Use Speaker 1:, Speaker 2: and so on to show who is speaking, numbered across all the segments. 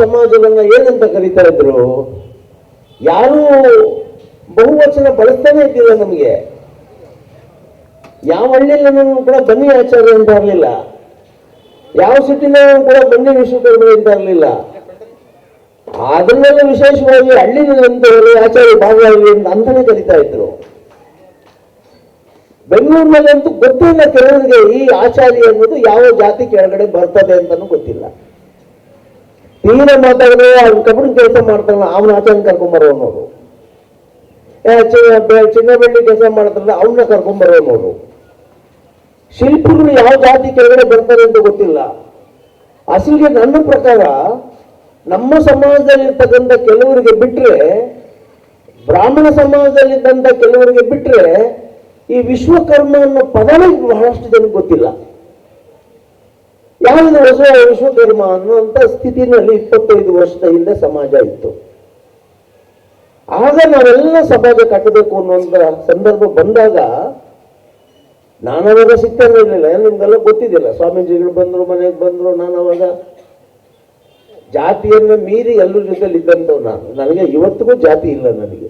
Speaker 1: ಸಮಾಜವನ್ನ ಏನಂತ ಕರೀತಾ ಇದ್ರು? ಯಾರು ಬಹುವಚನ ಬಳಸ್ತಾನೆ ಇದ್ದಿಲ್ಲ ನಮಗೆ. ಯಾವ ಹಳ್ಳಿಯಲ್ಲೂ ಕೂಡ ಬನ್ನಿ ಆಚಾರ್ಯ ಅಂತ ಇರಲಿಲ್ಲ. ಯಾವ ಸಿಟಿನ ಕೂಡ ಬನ್ನಿ ವಿಶ್ವಕರ್ಮ ಅಂತ ಇರಲಿಲ್ಲ. ಅದನ್ನೆಲ್ಲ ವಿಶೇಷವಾಗಿ ಹಳ್ಳಿನಂತವರು ಆಚಾರ್ಯ ಭಾಗವಾಗಿ ಅಂತಾನೆ ಕರೀತಾ ಇದ್ರು. ಬೆಂಗಳೂರಿನಲ್ಲಂತೂ ಗೊತ್ತಿಲ್ಲ ಕೆಲವರಿಗೆ ಈ ಆಚಾರ್ಯ ಅನ್ನೋದು ಯಾವ ಜಾತಿ ಕೆಳಗಡೆ ಬರ್ತದೆ ಅಂತಾನು ಗೊತ್ತಿಲ್ಲ. ತೀರ ಮಾತಾಡಿದ್ರೆ ಅವ್ನು ಕಬ್ಬಣ ಕೆಲಸ ಮಾಡ್ತಾನಲ್ಲ ಅವನ ಆಚಾರ್ಯ ಕರ್ಕೊಂಬರೋನವರು ಚಿನ್ನ ಬೆಳ್ಳಿ ಕೆಲಸ ಮಾಡ್ತಾರಲ್ಲ ಅವನ್ನ ಕರ್ಕೊಂಬರೋನವರು ಶಿಲ್ಪಿಗಳು ಯಾವ ಜಾತಿ ಕೆಳಗಡೆ ಬರ್ತಾರೆ ಅಂತ ಗೊತ್ತಿಲ್ಲ. ಅಸಲಿಗೆ ನನ್ನ ಪ್ರಕಾರ, ನಮ್ಮ ಸಮಾಜದಲ್ಲಿರ್ತಕ್ಕಂಥ ಕೆಲವರಿಗೆ ಬಿಟ್ರೆ, ಬ್ರಾಹ್ಮಣ ಸಮಾಜದಲ್ಲಿದ್ದಂಥ ಕೆಲವರಿಗೆ ಬಿಟ್ರೆ, ಈ ವಿಶ್ವಕರ್ಮ ಅನ್ನೋ ಪದವೇ ಬಹಳಷ್ಟು ಜನಕ್ಕೆ ಗೊತ್ತಿಲ್ಲ. ಯಾವುದು ಹೊಸ ವಿಶ್ವಕರ್ಮ ಅನ್ನುವಂಥ ಸ್ಥಿತಿನಲ್ಲಿ ಇಪ್ಪತ್ತೈದು ವರ್ಷದ ಹಿಂದೆ ಸಮಾಜ ಇತ್ತು. ಆಗ ನಾವೆಲ್ಲ ಸಮಾಜ ಕಟ್ಟಬೇಕು ಅನ್ನುವಂಥ ಸಂದರ್ಭ ಬಂದಾಗ ನಾನು ಅವಾಗ ಸಿಗ್ತಾನೆ ಇರಲಿಲ್ಲ ನಿಮ್ಗೆಲ್ಲ ಗೊತ್ತಿದ್ದಿಲ್ಲ. ಸ್ವಾಮೀಜಿಗಳು ಬಂದರು, ಮನೆಗೆ ಬಂದರು ನಾನು ಅವಾಗ ಜಾತಿಯನ್ನು ಮೀರಿ ಎಲ್ಲರ ಜೊತೆಲಿ ಇದ್ದಂಥವು ನಾನು. ನನಗೆ ಇವತ್ತಿಗೂ ಜಾತಿ ಇಲ್ಲ ನನಗೆ.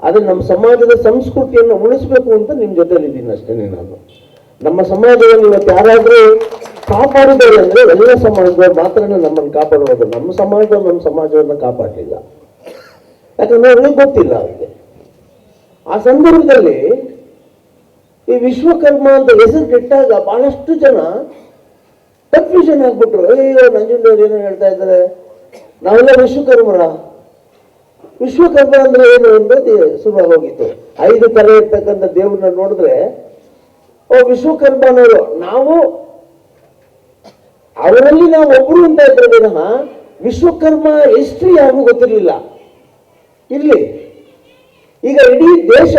Speaker 1: ಆದರೆ ನಮ್ಮ ಸಮಾಜದ ಸಂಸ್ಕೃತಿಯನ್ನು ಉಳಿಸ್ಬೇಕು ಅಂತ ನಿಮ್ಮ ಜೊತೆಲಿದ್ದೀನಿ ಅಷ್ಟೇ ನಾನು. ನಮ್ಮ ಸಮಾಜವನ್ನು ಇವತ್ತು ಯಾರಾದ್ರೂ ಕಾಪಾಡಿದ್ದಾರೆ ಅಂದ್ರೆ ಎಲ್ಲ ಸಮಾಜದವ್ರು ಮಾತ್ರ ನಮ್ಮನ್ನು ಕಾಪಾಡುವುದು. ನಮ್ಮ ಸಮಾಜ ನಮ್ಮ ಸಮಾಜವನ್ನು ಕಾಪಾಡಲಿಲ್ಲ. ಯಾಕಂದ್ರೆ ಅವ್ರಿಗೆ ಗೊತ್ತಿಲ್ಲ ಅವ್ರಿಗೆ. ಆ ಸಂದರ್ಭದಲ್ಲಿ ಈ ವಿಶ್ವಕರ್ಮ ಅಂತ ಹೆಸರು ಕೆಟ್ಟಾಗ ಬಹಳಷ್ಟು ಜನ ಕನ್ಫ್ಯೂಷನ್ ಆಗ್ಬಿಟ್ರು. ಅಯ್ಯೋ ನಂಜುಂಡವ್ರು ಏನೋ ಹೇಳ್ತಾ ಇದ್ದಾರೆ? ನಾವೆಲ್ಲ ವಿಶ್ವಕರ್ಮರ. ವಿಶ್ವಕರ್ಮ ಅಂದ್ರೆ ಏನು ಅಂತ ಶುರು ಹೋಗಿತ್ತು ಐದು ತಲೆ ಇರ್ತಕ್ಕಂಥ ದೇವ್ರನ್ನ ನೋಡಿದ್ರೆ ಓ ವಿಶ್ವಕರ್ಮ ಅನ್ನೋರು ನಾವು ಅವರಲ್ಲಿ ನಾವು ಒಬ್ರು ಅಂತ ಇದ್ರೆ ವಿಶ್ವಕರ್ಮ ಎಷ್ಟು ಯಾರಿಗೂ ಗೊತ್ತಿರಲಿಲ್ಲ. ಇಲ್ಲಿ ಈಗ ಇಡೀ ದೇಶ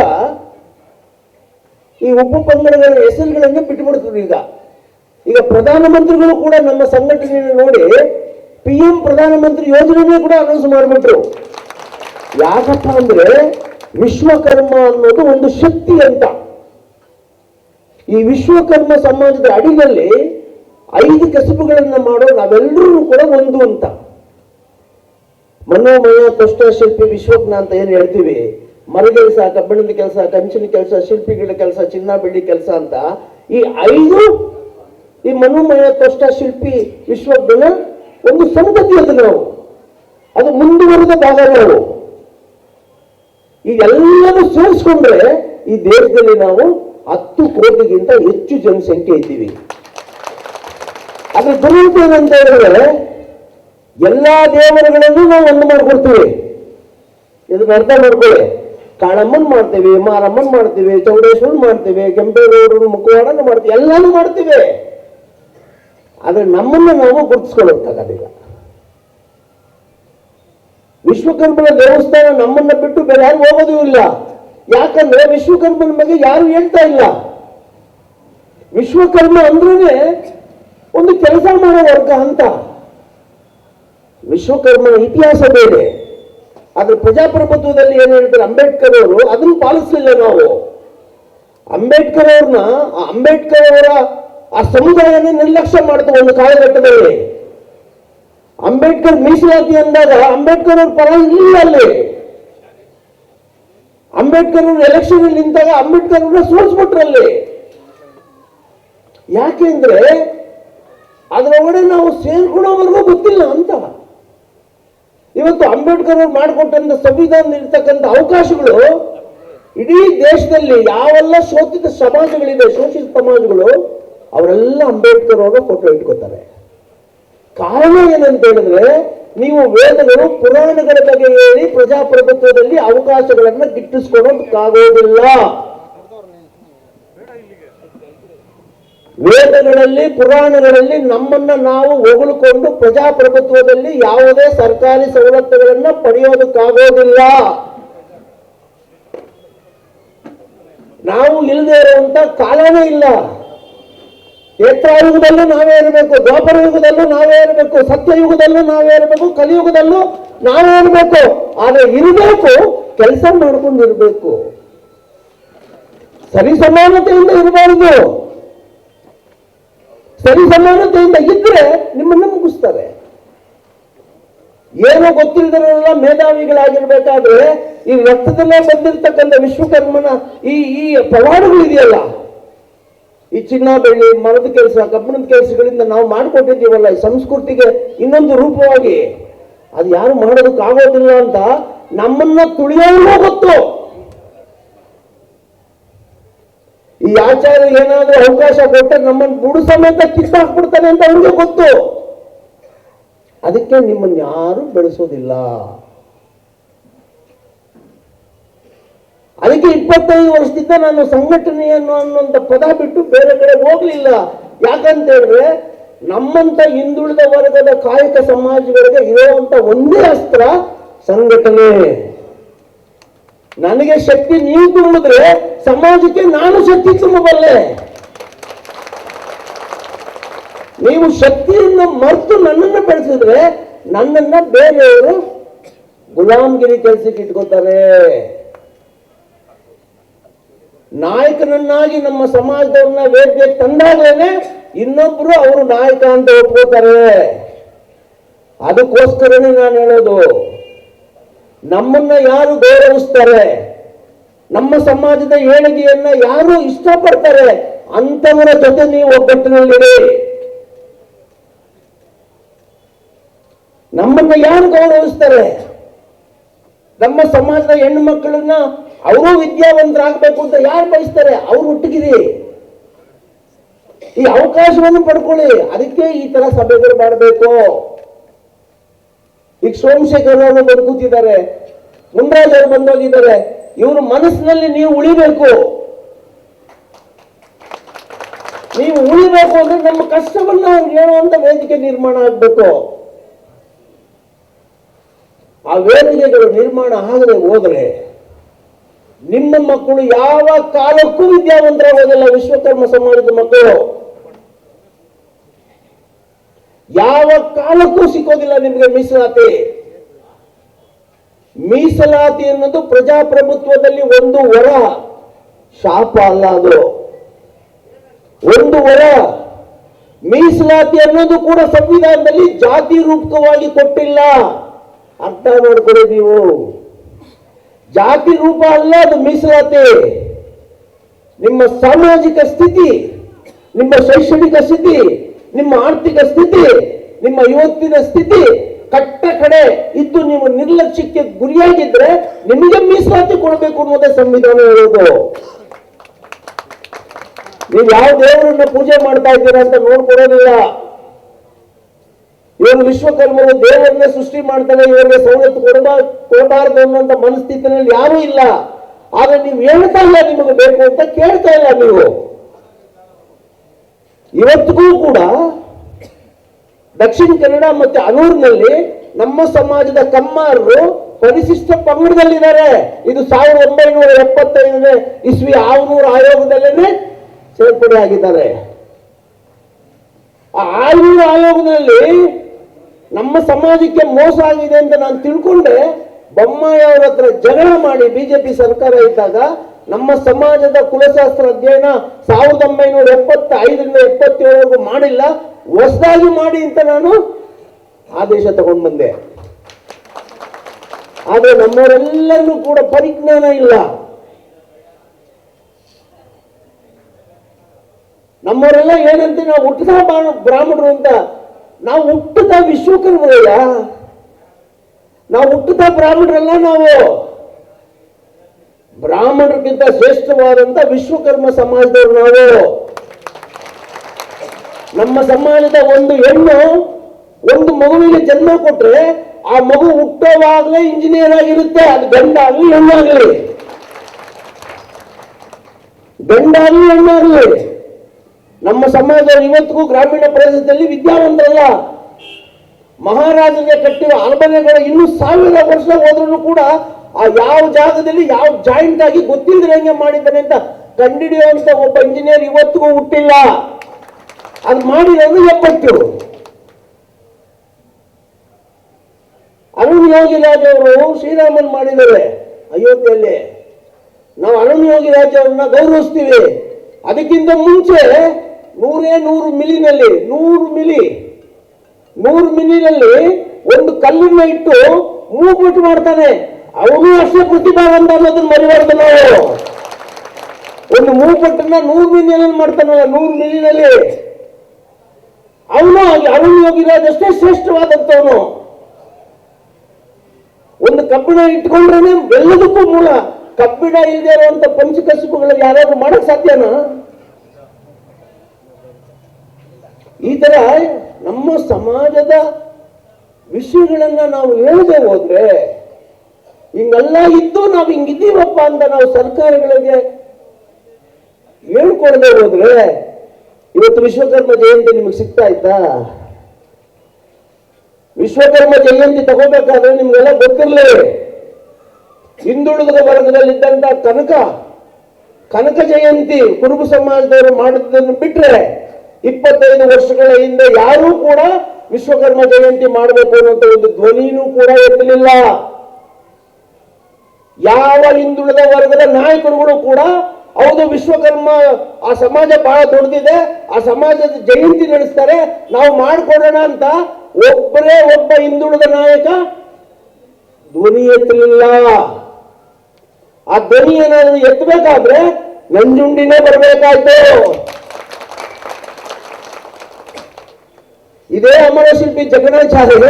Speaker 1: ಈ ಉಪಪಂಗಡಗಳ ಹೆಸರುಗಳನ್ನೇ ಬಿಟ್ಟುಬಿಡ್ತದೆ ಈಗ. ಈಗ ಪ್ರಧಾನಮಂತ್ರಿಗಳು ಕೂಡ ನಮ್ಮ ಸಂಘಟನೆಯನ್ನು ನೋಡಿ, ಪಿ ಎಂ ಪ್ರಧಾನಮಂತ್ರಿ ಯೋಜನೆ ಕೂಡ ಅನೌನ್ಸ್ ಮಾಡಿಬಿಟ್ರು. ಯಾಕಪ್ಪ ಅಂದ್ರೆ ವಿಶ್ವಕರ್ಮ ಅನ್ನೋದು ಒಂದು ಶಕ್ತಿ ಅಂತ. ಈ ವಿಶ್ವಕರ್ಮ ಸಮಾಜದ ಅಡಿಯಲ್ಲಿ ಐದು ಕಸುಬುಗಳನ್ನು ಮಾಡೋ ನಾವೆಲ್ಲರೂ ಕೂಡ ಒಂದು ಅಂತ. ಮನೋಮಯ ಕಷ್ಟ ಶಿಲ್ಪಿ ವಿಶ್ವಜ್ಞ ಅಂತ ಏನು ಹೇಳ್ತೀವಿ? ಮರಗೆಲಸ ಕಬ್ಬಿಣದ ಕೆಲಸ, ಕಂಚಿನ ಕೆಲಸ, ಶಿಲ್ಪಿಗಳ ಕೆಲಸ, ಚಿನ್ನ ಬೆಳ್ಳಿ ಕೆಲಸ ಅಂತ. ಈ ಐದು ಈ ಮನೋಮಯ ಕಷ್ಟ ಶಿಲ್ಪಿ ವಿಶ್ವಜ್ಞನ ಒಂದು ಸಂಗತಿ ಅದು ನಾವು. ಅದು ಮುಂದುವರೆದ ಭಾಗ ನಾವು. ಈ ಎಲ್ಲರೂ ಸೇರಿಸ್ಕೊಂಡ್ರೆ ಈ ದೇಶದಲ್ಲಿ ನಾವು ಹತ್ತು ಕೋಟಿಗಿಂತ ಹೆಚ್ಚು ಜನಸಂಖ್ಯೆ ಇದ್ದೀವಿ. ಅದ್ರ ದುರಂತ ಅಂತ ಹೇಳಿದ್ರೆ ಎಲ್ಲಾ ದೇವರುಗಳನ್ನು ನಾವು ಒಂದು ಮಾಡ್ಕೊಡ್ತೀವಿ. ಇದನ್ನ ಅರ್ಥ ಮಾಡ್ಕೊಳ್ಳಿ. ಕಾಳಮ್ಮನ್ ಮಾಡ್ತೇವೆ, ಮಾರಮ್ಮನ್ ಮಾಡ್ತೇವೆ, ಚೌಡೇಶ್ವರನ್ ಮಾಡ್ತೇವೆ, ಕೆಂಪೇಗೌಡರು ಮುಖವಾಡನ ಮಾಡ್ತೀವಿ, ಎಲ್ಲಾನು ಮಾಡ್ತೀವಿ. ಆದ್ರೆ ನಮ್ಮನ್ನ ನಾವು ಗುರುತಿಸ್ಕೊಳ್ಳೋಕ್ಕಾಗೋದಿಲ್ಲ. ವಿಶ್ವಕರ್ಮನ ದೇವಸ್ಥಾನ ನಮ್ಮನ್ನ ಬಿಟ್ಟು ಬೇರೆ ಯಾರು ಹೋಗೋದು ಇಲ್ಲ. ಯಾಕಂದ್ರೆ ವಿಶ್ವಕರ್ಮನ ಬಗ್ಗೆ ಯಾರು ಹೇಳ್ತಾ ಇಲ್ಲ. ವಿಶ್ವಕರ್ಮ ಅಂದ್ರೇನೆ ಒಂದು ಕೆಲಸ ಮಾಡೋ ವರ್ಗ ಅಂತ. ವಿಶ್ವಕರ್ಮನ ಇತಿಹಾಸ ಬೇರೆ. ಆದ್ರೆ ಪ್ರಜಾಪ್ರಭುತ್ವದಲ್ಲಿ ಏನ್ ಹೇಳ್ತಾರೆ ಅಂಬೇಡ್ಕರ್ ಅವರು, ಅದನ್ನು ಪಾಲಿಸಲಿಲ್ಲ ನಾವು. ಅಂಬೇಡ್ಕರ್ ಅವ್ರನ್ನ ಅಂಬೇಡ್ಕರ್ ಅವರ ಆ ಸಮುದಾಯನೇ ನಿರ್ಲಕ್ಷ್ಯ ಮಾಡ್ತು ಒಂದು ಕಾಲಘಟ್ಟದಲ್ಲಿ. ಅಂಬೇಡ್ಕರ್ ಮೀಸಲಾತಿ ಅಂದಾಗ ಅಂಬೇಡ್ಕರ್ ಅವ್ರ ಪರ ಇಲ್ಲ ಅಲ್ಲಿ. ಅಂಬೇಡ್ಕರ್ ಅವರು ಎಲೆಕ್ಷನ್ ಅಲ್ಲಿ ನಿಂತಾಗ ಅಂಬೇಡ್ಕರ್ ಅವ್ರನ್ನ ಸೋಲ್ಸ್ಬಿಟ್ರಲ್ಲಿ. ಯಾಕೆಂದ್ರೆ ಅದರ ಅದರೊಳಗಡೆ ನಾವು ಸೇರ್ಕೊಳ್ಳೋವರೆಗೂ ಗೊತ್ತಿಲ್ಲ ಅಂತ. ಇವತ್ತು ಅಂಬೇಡ್ಕರ್ ಅವರು ಮಾಡಿಕೊಟ್ಟಂತ ಸಂವಿಧಾನ ಇರ್ತಕ್ಕಂಥ ಅವಕಾಶಗಳು ಇಡೀ ದೇಶದಲ್ಲಿ ಯಾವೆಲ್ಲ ಶೋಷಿತ ಸಮಾಜಗಳಿದೆ, ಶೋಷಿತ ಸಮಾಜಗಳು, ಅವರೆಲ್ಲ ಅಂಬೇಡ್ಕರ್ ಅವರ ಫೋಟೋ ಇಟ್ಕೋತಾರೆ. ಕಾರಣ ಏನಂತ ಹೇಳಿದ್ರೆ ನೀವು ವೇದಗಳು ಪುರಾಣಗಳ ಬಗ್ಗೆ ಹೇಳಿ ಪ್ರಜಾಪ್ರಭುತ್ವದಲ್ಲಿ ಅವಕಾಶಗಳನ್ನ ಗಿಟ್ಟಿಸ್ಕೊಳ್ಳೋದಕ್ಕಾಗೋದಿಲ್ಲ ವೇದಗಳಲ್ಲಿ, ಪುರಾಣಗಳಲ್ಲಿ ನಮ್ಮನ್ನ ನಾವು ಹೊಗಳಿಕೊಂಡು ಪ್ರಜಾಪ್ರಭುತ್ವದಲ್ಲಿ ಯಾವುದೇ ಸರ್ಕಾರಿ ಸವಲತ್ತುಗಳನ್ನ ಪಡೆಯೋದಕ್ಕಾಗೋದಿಲ್ಲ. ನಾವು ಇಲ್ಲದೆ ಇರುವಂತ ಕಾಲವೇ ಇಲ್ಲ. ಯುಗದಲ್ಲೂ ನಾವೇ ಇರಬೇಕು ದ್ವಾಪರ ಯುಗದಲ್ಲೂ ನಾವೇ ಇರಬೇಕು, ಸತ್ಯಯುಗದಲ್ಲೂ ನಾವೇ ಇರಬೇಕು, ಕಲಿಯುಗದಲ್ಲೂ ನಾವೇ ಇರಬೇಕು. ಆದ್ರೆ ಇರಬೇಕು, ಕೆಲಸ ಮಾಡ್ಕೊಂಡು ಇರಬೇಕು ಸರಿ ಸಮಾನತೆಯಿಂದ ಇರಬಾರದು. ಸರಿ ಸಮಾನತೆಯಿಂದ ಇದ್ರೆ ನಿಮ್ಮನ್ನ ಮುಗಿಸ್ತಾರೆ. ಏನೋ ಗೊತ್ತಿಲ್ಲದವರೆಲ್ಲ ಮೇಧಾವಿಗಳಾಗಿರ್ಬೇಕಾದ್ರೆ ಈ ರಕ್ತದಲ್ಲೇ ಬಂದಿರ್ತಕ್ಕಂಥ ವಿಶ್ವಕರ್ಮನ ಈ ಈ ಪವಾಡಗಳಿದೆಯಲ್ಲ ಈ ಚಿನ್ನ ಬೆಳ್ಳಿ, ಮರದ ಕೆಲಸ ಕಬ್ಬಿಣದ ಕೆಲಸಗಳಿಂದ ನಾವು ಮಾಡಿಕೊಟ್ಟಿದ್ದೀವಲ್ಲ, ಈ ಸಂಸ್ಕೃತಿಗೆ ಇನ್ನೊಂದು ರೂಪವಾಗಿ. ಅದು ಯಾರು ಮಾಡೋದಕ್ಕಾಗೋದಿಲ್ಲ ಅಂತ ನಮ್ಮನ್ನ ತುಳಿಯೋರ್ಗೂ ಗೊತ್ತು. ಈ ಆಚಾರ ಏನಾದ್ರೂ ಅವಕಾಶ ಕೊಟ್ಟರೆ ನಮ್ಮನ್ನು ಬುಡು ಸಮೇತ ಕಿತ್ತಾಕ್ಬಿಡ್ತಾನೆ ಅಂತ ಅವ್ರಿಗೆ ಗೊತ್ತು. ಅದಕ್ಕೆ ನಿಮ್ಮನ್ನು ಯಾರು ಬೆಳೆಸೋದಿಲ್ಲ. ಅದಕ್ಕೆ ಇಪ್ಪತ್ತೈದು ವರ್ಷದಿಂದ ನಾನು ಸಂಘಟನೆಯನ್ನು ಅನ್ನುವಂಥ ಪದ ಬಿಟ್ಟು ಬೇರೆ ಕಡೆ ಹೋಗ್ಲಿಲ್ಲ. ಯಾಕಂತ ಹೇಳಿದ್ರೆ ನಮ್ಮಂತ ಹಿಂದುಳಿದ ವರ್ಗದ ಕಾಯಕ ಸಮಾಜಗಳಿಗೆ ಇರುವಂತ ಒಂದೇ ಅಸ್ತ್ರ ಸಂಘಟನೆ. ನನಗೆ ಶಕ್ತಿ ನೀವು ತುಂಬಿದ್ರೆ ಸಮಾಜಕ್ಕೆ ನಾನು ಶಕ್ತಿ ತುಂಬಬಲ್ಲೆ. ನೀವು ಶಕ್ತಿಯನ್ನು ಮರೆತು ನನ್ನನ್ನು ಬೆಳೆಸಿದ್ರೆ ನನ್ನನ್ನ ಬೇರೆಯವರು ಗುಲಾಮ್ಗಿರಿ ಕೆಲಸಕ್ಕೆ ಇಟ್ಕೋತಾರೆ. ನಾಯಕನನ್ನಾಗಿ ನಮ್ಮ ಸಮಾಜದವ್ರನ್ನ ವೇದಿಕೆ ತಂದಾಗಲೇ ಇನ್ನೊಬ್ರು ಅವರು ನಾಯಕ ಅಂತ ಒಪ್ಕೋತಾರೆ. ಅದಕ್ಕೋಸ್ಕರನೇ ನಾನು ಹೇಳೋದು, ನಮ್ಮನ್ನ ಯಾರು ಗೌರವಿಸ್ತಾರೆ, ನಮ್ಮ ಸಮಾಜದ ಏಳಿಗೆಯನ್ನ ಯಾರು ಇಷ್ಟಪಡ್ತಾರೆ ಅಂತವರ ಜೊತೆ ನೀವು ಒಗ್ಗಟ್ಟಿನಲ್ಲಿರಿ. ನಮ್ಮನ್ನ ಯಾರು ಗೌರವಿಸ್ತಾರೆ? ನಮ್ಮ ಸಮಾಜದ ಹೆಣ್ಣು ಮಕ್ಕಳನ್ನ ಅವರು ವಿದ್ಯಾವಂತರಾಗಬೇಕು ಅಂತ ಯಾರು ಬಯಸ್ತಾರೆ? ಅವ್ರು ಹುಟ್ಟಿಗಿರಿ. ಈ ಅವಕಾಶವನ್ನು ಪಡ್ಕೊಳ್ಳಿ. ಅದಕ್ಕೆ ಈ ತರ ಸಭೆಗಳು ಮಾಡಬೇಕು. ಈಗ ಸೋಮಶೇಖರ್ ಅವರು ಬದುಕುತ್ತಿದ್ದಾರೆ ಮುನ್ರಾಜ್ ಅವರು ಬಂದೋಗಿದ್ದಾರೆ ಇವರು ಮನಸ್ಸಿನಲ್ಲಿ ನೀವು ಉಳಿಬೇಕು. ನೀವು ಉಳಿಬೇಕು ಅಂದ್ರೆ ನಮ್ಮ ಕಷ್ಟವನ್ನ ಅವ್ರಿಗೆ ಹೇಳುವಂತ ವೇದಿಕೆ ನಿರ್ಮಾಣ ಆಗ್ಬೇಕು. ಆ ವೇದಿಕೆಗಳು ನಿರ್ಮಾಣ ಆಗದೆ ಹೋದ್ರೆ ನಿಮ್ಮ ಮಕ್ಕಳು ಯಾವ ಕಾಲಕ್ಕೂ ವಿದ್ಯಾವಂತರಾಗೋದಿಲ್ಲ, ವಿಶ್ವಕರ್ಮ ಸಮಾಜದ ಮಕ್ಕಳು. ಯಾವ ಕಾಲಕ್ಕೂ ಸಿಕ್ಕೋದಿಲ್ಲ ನಿಮಗೆ ಮೀಸಲಾತಿ. ಮೀಸಲಾತಿ ಅನ್ನೋದು ಪ್ರಜಾಪ್ರಭುತ್ವದಲ್ಲಿ ಒಂದು ವರ, ಶಾಪ ಅಲ್ಲ ಅದು. ಒಂದು ವರ. ಮೀಸಲಾತಿ ಅನ್ನೋದು ಕೂಡ ಸಂವಿಧಾನದಲ್ಲಿ ಜಾತಿ ರೂಪಕವಾಗಿ ಕೊಟ್ಟಿಲ್ಲ. ಅರ್ಥ ಮಾಡ್ಕೊಳ್ಳಿ ನೀವು. ಜಾತಿ ರೂಪ ಅಲ್ಲ ಅದು ಮೀಸಲಾತಿ, ನಿಮ್ಮ ಸಾಮಾಜಿಕ ಸ್ಥಿತಿ, ನಿಮ್ಮ ಶೈಕ್ಷಣಿಕ ಸ್ಥಿತಿ, ನಿಮ್ಮ ಆರ್ಥಿಕ ಸ್ಥಿತಿ, ನಿಮ್ಮ ಇವತ್ತಿನ ಸ್ಥಿತಿ ಕಟ್ಟ ಕಡೆ ಇದ್ದು ನೀವು ನಿರ್ಲಕ್ಷ್ಯಕ್ಕೆ ಗುರಿಯಾಗಿದ್ರೆ ನಿಮಗೆ ಮೀಸಲಾತಿ ಕೊಡಬೇಕು ಅನ್ನೋದೇ ಸಂವಿಧಾನ ಹೇಳೋದು. ನೀವು ಯಾವ ದೇವರನ್ನ ಪೂಜೆ ಮಾಡ್ತಾ ಇದ್ದೀರಾ ಅಂತ ನೋಡ್ಕೊಡೋದಿಲ್ಲ ಇವರು ವಿಶ್ವಕರ್ಮನ ದೇವರನ್ನೇ ಸೃಷ್ಟಿ ಮಾಡ್ತಾನೆ ಇವರಿಗೆ ಸವಲತ್ತು ಕೊಡಬಾ, ಕೊಡಬಾರದು ಅನ್ನುವಂತ ಮನಸ್ಥಿತಿನಲ್ಲಿ ಯಾರೂ ಇಲ್ಲ. ಆದ್ರೆ ನೀವು ಹೇಳ್ತಾ ಇಲ್ಲ ನಿಮಗೆ ಬೇಕು ಅಂತ ಕೇಳ್ತಾ ಇಲ್ಲ ನೀವು. ಇವತ್ತಿಗೂ ಕೂಡ ದಕ್ಷಿಣ ಕನ್ನಡ ಮತ್ತೆ ಅನೂರ್ನಲ್ಲಿ ನಮ್ಮ ಸಮಾಜದ ಕಮ್ಮಾರರು ಪರಿಶಿಷ್ಟ ಪಂಗಡದಲ್ಲಿದ್ದಾರೆ. ಇದು ಸಾವಿರದ ಒಂಬೈನೂರ ಎಪ್ಪತ್ತೈದನೇ ಇಸ್ವಿ ಆರುನೂರ ಆಯೋಗದಲ್ಲೇನೆ ಸೇರ್ಪಡೆ ಆಗಿದ್ದಾರೆ ಆ ಆಯೋಗದಲ್ಲಿ ನಮ್ಮ ಸಮಾಜಕ್ಕೆ ಮೋಸ ಆಗಿದೆ ಅಂತ ನಾನು ತಿಳ್ಕೊಂಡೆ, ಬೊಮ್ಮಾಯಿ ಅವರ ಹತ್ರ ಜಗಳ ಮಾಡಿ ಬಿಜೆಪಿ ಸರ್ಕಾರ ಇದ್ದಾಗ ನಮ್ಮ ಸಮಾಜದ ಕುಲಶಾಸ್ತ್ರ ಅಧ್ಯಯನ ಸಾವಿರದ ಒಂಬೈನೂರ ಎಪ್ಪತ್ತ ಐದರಿಂದ ಎಪ್ಪತ್ತೇಳವರೆಗೂ ಮಾಡಿಲ್ಲ, ಹೊಸದಾಗಿ ಮಾಡಿ ಅಂತ ನಾನು ಆದೇಶ ತಗೊಂಡು ಬಂದೆ. ಆದ್ರೆ ನಮ್ಮವರೆಲ್ಲರೂ ಕೂಡ ಪರಿಜ್ಞಾನ ಇಲ್ಲ. ನಮ್ಮವರೆಲ್ಲ ಏನಂತ ನಾವು ಹುಟ್ಟಿದ ಬ್ರಾಹ್ಮಣರು ಅಂತ ನಾವು ಹುಟ್ಟದ ವಿಶ್ವಕರ್ಮರಲ್ಲ ನಾವು ಹುಟ್ಟದ ಬ್ರಾಹ್ಮಣರಲ್ಲ ನಾವು. ಬ್ರಾಹ್ಮಣರಿಗಿಂತ ಶ್ರೇಷ್ಠವಾದಂತ ವಿಶ್ವಕರ್ಮ ಸಮಾಜದವರು ನಾವು. ನಮ್ಮ ಸಮಾಜದ ಒಂದು ಹೆಣ್ಣು ಒಂದು ಮಗುವಿಗೆ ಜನ್ಮ ಕೊಟ್ರೆ ಆ ಮಗು ಹುಟ್ಟೋವಾಗಲೇ ಇಂಜಿನಿಯರ್ ಆಗಿರುತ್ತೆ. ಅದು ಗಂಡ ಆಗಲಿ ಹೆಣ್ಣಾಗಲಿ. ಗಂಡ ಆಗಲಿ ಹೆಣ್ಣಾಗಲಿ. ನಮ್ಮ ಸಮಾಜದವರು ಇವತ್ತಿಗೂ ಗ್ರಾಮೀಣ ಪ್ರದೇಶದಲ್ಲಿ ವಿದ್ಯಾವಂತರಲ್ಲ, ಮಹಾರಾಜರಿಗೆ ಕಟ್ಟಿರುವ ಅರಮನೆಗಳು ಇನ್ನೂ ಸಾವಿರ ವರ್ಷ ಹೋದ್ರೂ ಕೂಡ ಆ ಯಾವ ಜಾಗದಲ್ಲಿ ಯಾವ ಜಾಯಿಂಟ್ ಆಗಿ ಗೊತ್ತಿಲ್ಲದೆ ಹೆಂಗೆ ಮಾಡಿದ್ದಾನೆ ಅಂತ ಕಂಡಿಡಿಯುವಂತ ಒಬ್ಬ ಇಂಜಿನಿಯರ್ ಇವತ್ತಿಗೂ ಹುಟ್ಟಿಲ್ಲ. ಅದು ಮಾಡಿರೋದು ಎಪ್ಪತ್ತು. ಅರುಣ್ ಯೋಗಿರಾಜ್ ಅವರು ಶ್ರೀರಾಮನ್ ಮಾಡಿದ್ದಾರೆ ಅಯೋಧ್ಯೆಯಲ್ಲಿ. ನಾವು ಅರುಣ್ ಯೋಗಿರಾಜ್ ಅವ್ರನ್ನ ಗೌರವಿಸ್ತೀವಿ. ಅದಕ್ಕಿಂತ ಮುಂಚೆ ನೂರೇ ನೂರು ಮಿಲಿನಲ್ಲಿ, ನೂರು ಮಿಲಿ, ನೂರು ಮಿಲಿನಲ್ಲಿ ಒಂದು ಕಲ್ಲನ್ನ ಇಟ್ಟು ಮೂಗ್ಬಿಟ್ಟು ಮಾಡ್ತಾನೆ. ಅವನು ಅಷ್ಟೇ ಪ್ರತಿಭಾವಂತ ಅನ್ನೋದನ್ನ ಮರಿಬಾರ್ದು ನಾವು. ಒಂದು ಮೂಗ್ಬಿಟ್ಟನ್ನ ನೂರು ಮಿಲಿಯಲ್ಲಿ ಮಾಡ್ತಾನಲ್ಲ ನೂರು ಮಿಲಿನಲ್ಲಿ. ಅವನು ಅವನು ಹೋಗಿರೋದಷ್ಟೇ ಶ್ರೇಷ್ಠವಾದಂಥವನು. ಒಂದು ಕಬ್ಬಿಣ ಇಟ್ಕೊಂಡ್ರೇನೆ ಎಲ್ಲದಕ್ಕೂ ಮೂಲ. ಕಬ್ಬಿಣ ಇಲ್ಲದೆ ಇರುವಂತ ಪಂಚಕಸುಬುಗಳಲ್ಲಿ ಯಾರಾದ್ರೂ ಮಾಡಕ್ ಸಾಧ್ಯನಾ? ಈ ತರ ನಮ್ಮ ಸಮಾಜದ ವಿಷಯಗಳನ್ನ ನಾವು ಹೇಳದೆ ಹೋದ್ರೆ, ಹಿಂಗೆಲ್ಲ ಇದ್ದು ನಾವು ಹಿಂಗಿದ್ದೀವಪ್ಪ ಅಂತ ನಾವು ಸರ್ಕಾರಗಳಿಗೆ ಹೇಳ್ಕೊಡದೆ ಹೋದ್ರೆ, ಇವತ್ತು ವಿಶ್ವಕರ್ಮ ಜಯಂತಿ ನಿಮಗೆ ಸಿಗ್ತಾ ಇತ್ತಾ? ವಿಶ್ವಕರ್ಮ ಜಯಂತಿ ತಗೋಬೇಕಾದ್ರೆ ನಿಮ್ಗೆಲ್ಲ ಗೊತ್ತಿರಲಿ ಹಿಂದುಳಿದ ವರ್ಗದಲ್ಲಿದ್ದಂತ ಕನಕ ಕನಕ ಜಯಂತಿ ಕುರುಬು ಸಮಾಜದವರು ಮಾಡಿದ್ದನ್ನು ಬಿಟ್ರೆ ಇಪ್ಪತ್ತೈದು ವರ್ಷಗಳ ಹಿಂದೆ ಯಾರೂ ಕೂಡ ವಿಶ್ವಕರ್ಮ ಜಯಂತಿ ಮಾಡಬೇಕು ಅನ್ನುವಂತ ಒಂದು ಧ್ವನಿನೂ ಕೂಡ ಎತ್ತಲಿಲ್ಲ. ಯಾವ ಹಿಂದುಳಿದ ವರ್ಗದ ನಾಯಕರುಗಳು ಕೂಡ, ಹೌದು, ವಿಶ್ವಕರ್ಮ, ಆ ಸಮಾಜ ಬಹಳ ದೊಡ್ಡದಿದೆ, ಆ ಸಮಾಜದ ಜಯಂತಿ ನಡೆಸ್ತಾರೆ, ನಾವು ಮಾಡಿಕೊಡೋಣ ಅಂತ ಒಬ್ಬರೇ ಒಬ್ಬ ಹಿಂದುಳಿದ ನಾಯಕ ಧ್ವನಿ ಎತ್ತಲಿಲ್ಲ. ಆ ಧ್ವನಿ ಏನಾದ್ರು ಎತ್ತಬೇಕಾದ್ರೆ ನಂಜುಂಡಿನೇ ಬರಬೇಕಾಯ್ತು. ಇದೇ ಅಮರ ಶಿಲ್ಪಿ ಜಗನ್ನಾಚಾರ್ಯ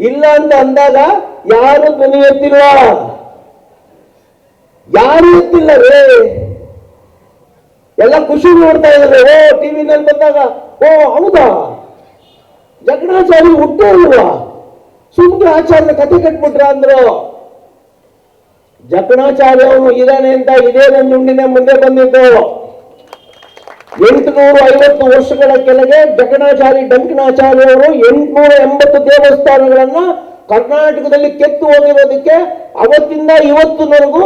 Speaker 1: ಇಲ್ಲ ಅಂತ ಅಂದಾಗ ಯಾರು ಧ್ವನಿ ಎತ್ತಿಲ್ಲ? ಯಾರು ಎತ್ತಿಲ್ಲ ಎಲ್ಲ ಖುಷಿ ನೋಡ್ತಾ ಇದ್ದಾರೆ. ಓ ಟಿವಿ ನಲ್ಲಿ ಬಂದಾಗ, ಓ, ಹೌದಾ? ಜಗಣಾಚಾರ್ಯ ಹುಟ್ಟೇ ಇಲ್ವಾ? ಸುಮ್ಮನೆ ಆಚಾರ್ಯ ಕತೆ ಕಟ್ಬಿಟ್ರ ಅಂದ್ರು. ಜಕಣಾಚಾರ್ಯ ಅವನು ಇದಾನೆ ಅಂತ ಇದೇ ನನ್ನ ಮುಂದೆ ಬಂದಿದ್ದು. ಎಂಟುನೂರ ಐವತ್ತು ವರ್ಷಗಳ ಕೆಳಗೆ ಜಕಣಾಚಾರಿ ಡಂಕನಾಚಾರ್ಯ ಅವರು ಎಂಟುನೂರ ಎಂಬತ್ತು ದೇವಸ್ಥಾನಗಳನ್ನ ಕರ್ನಾಟಕದಲ್ಲಿ ಕೆತ್ತು ಹೋಗಿರೋದಕ್ಕೆ ಅವತ್ತಿಂದ ಇವತ್ತಿನವರೆಗೂ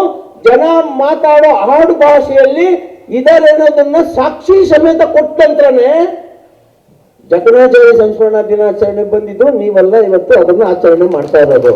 Speaker 1: ಜನ ಮಾತಾಡೋ ಆಡು ಭಾಷೆಯಲ್ಲಿ ಇದರೆನ್ನೋದನ್ನ ಸಾಕ್ಷಿ ಸಮೇತ ಕೊಟ್ಟಂತ್ರನೇ ಜಕಣಾಚಾರ್ಯ ಸಂಸ್ಮರಣಾ ದಿನಾಚರಣೆ ಬಂದಿದ್ದು ನೀವೆಲ್ಲ ಇವತ್ತು ಅದನ್ನ ಆಚರಣೆ ಮಾಡ್ತಾ ಇರೋದು.